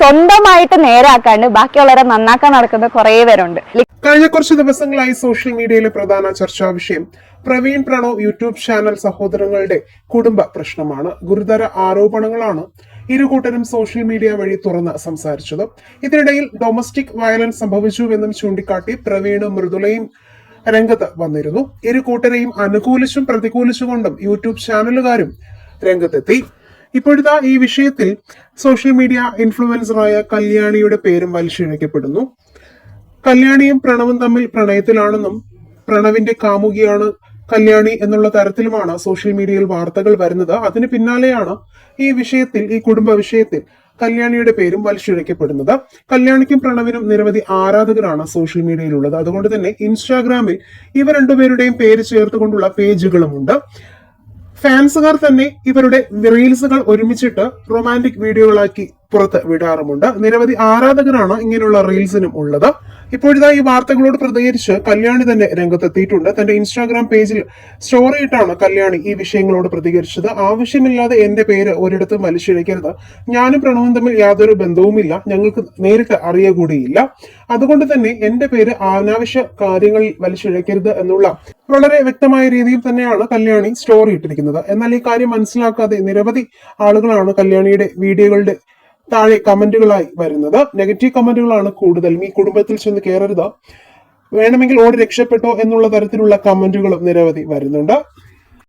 സ്വന്തമായിട്ട് നേരാക്കാണ്ട് ബാക്കിയുള്ളവരെ നന്നാക്കാൻ നടക്കുന്ന കുറേ പേരുണ്ട്. കഴിഞ്ഞ കുറച്ച് ദിവസങ്ങളായി സോഷ്യൽ മീഡിയയിലെ പ്രധാന ചർച്ചാ വിഷയം. പ്രവീൺ പ്രണോ യൂട്യൂബ് ചാനൽ സഹോദരങ്ങളുടെ കുടുംബ പ്രശ്നമാണ്. ഗുരുതര ആരോപണങ്ങളാണ് ഇരു കൂട്ടരും സോഷ്യൽ മീഡിയ വഴി തുറന്ന് സംസാരിച്ചത്. ഇതിനിടയിൽ ഡൊമസ്റ്റിക് വയലൻസ് സംഭവിച്ചുവെന്നും ചൂണ്ടിക്കാട്ടി പ്രവീണും മൃദുലയും രംഗത്ത് വന്നിരുന്നു. ഇരു കൂട്ടരെയും അനുകൂലിച്ചും പ്രതികൂലിച്ചുകൊണ്ടും യൂട്യൂബ് ചാനലുകാരും രംഗത്തെത്തി. ഇപ്പോഴിതാ ഈ വിഷയത്തിൽ സോഷ്യൽ മീഡിയ ഇൻഫ്ലുവൻസറായ കല്യാണിയുടെ പേരും വലിച്ചിഴക്കപ്പെടുന്നു. കല്യാണിയും പ്രണവും തമ്മിൽ പ്രണയത്തിലാണെന്നും പ്രണവിന്റെ കാമുകിയാണ് കല്യാണി എന്നുള്ള തരത്തിലുമാണ് സോഷ്യൽ മീഡിയയിൽ വാർത്തകൾ വരുന്നത്. അതിന് പിന്നാലെയാണ് ഈ വിഷയത്തിൽ ഈ കുടുംബ വിഷയത്തിൽ കല്യാണിയുടെ പേരും വലിച്ചിഴക്കപ്പെടുന്നത്. കല്യാണിക്കും പ്രണവിനും നിരവധി ആരാധകരാണ് സോഷ്യൽ മീഡിയയിലുള്ളത് അതുകൊണ്ട് തന്നെ ഇൻസ്റ്റാഗ്രാമിൽ ഇവ രണ്ടുപേരുടെയും പേര് ചേർത്തുകൊണ്ടുള്ള പേജുകളുമുണ്ട്. ഫാൻസുകാർ തന്നെ ഇവരുടെ റീൽസുകൾ ഒരുമിച്ചിട്ട് റൊമാന്റിക് വീഡിയോകളാക്കി പുറത്ത് വിടാറുമുണ്ട്. നിരവധി ആരാധകരാണ് ഇങ്ങനെയുള്ള റീൽസിനും ഉള്ളത്. ഇപ്പോഴിതാ ഈ വാർത്തകളോട് പ്രതികരിച്ച് കല്യാണി തന്നെ രംഗത്തെത്തിയിട്ടുണ്ട്. തന്റെ ഇൻസ്റ്റാഗ്രാം പേജിൽ സ്റ്റോറി ഇട്ടാണ് കല്യാണി ഈ വിഷയങ്ങളോട് പ്രതികരിച്ചത്. ആവശ്യമില്ലാതെ എന്റെ പേര് ഒരിടത്തും വലിച്ചിഴക്കരുത് ഞാനും പ്രണവും തമ്മിൽ യാതൊരു ബന്ധവുമില്ല. ഞങ്ങൾക്ക് നേരിട്ട് അറിയ കൂടിയില്ല അതുകൊണ്ട് തന്നെ എന്റെ പേര് അനാവശ്യ കാര്യങ്ങളിൽ വലിച്ചിഴക്കരുത് എന്നുള്ള വളരെ വ്യക്തമായ രീതിയിൽ തന്നെയാണ് കല്യാണി സ്റ്റോറി ഇട്ടിരിക്കുന്നത്. എന്നാൽ ഈ കാര്യം മനസ്സിലാക്കാതെ നിരവധി ആളുകളാണ് കല്യാണിയുടെ വീഡിയോകളുടെ താഴെ കമന്റുകളായി വരുന്നത്. നെഗറ്റീവ് കമന്റുകളാണ് കൂടുതലും. ഈ കുടുംബത്തിൽ ചെന്ന് കയറരുത് വേണമെങ്കിൽ ഓടി രക്ഷപ്പെട്ടോ എന്നുള്ള തരത്തിലുള്ള കമന്റുകളും നിരവധി വരുന്നുണ്ട്.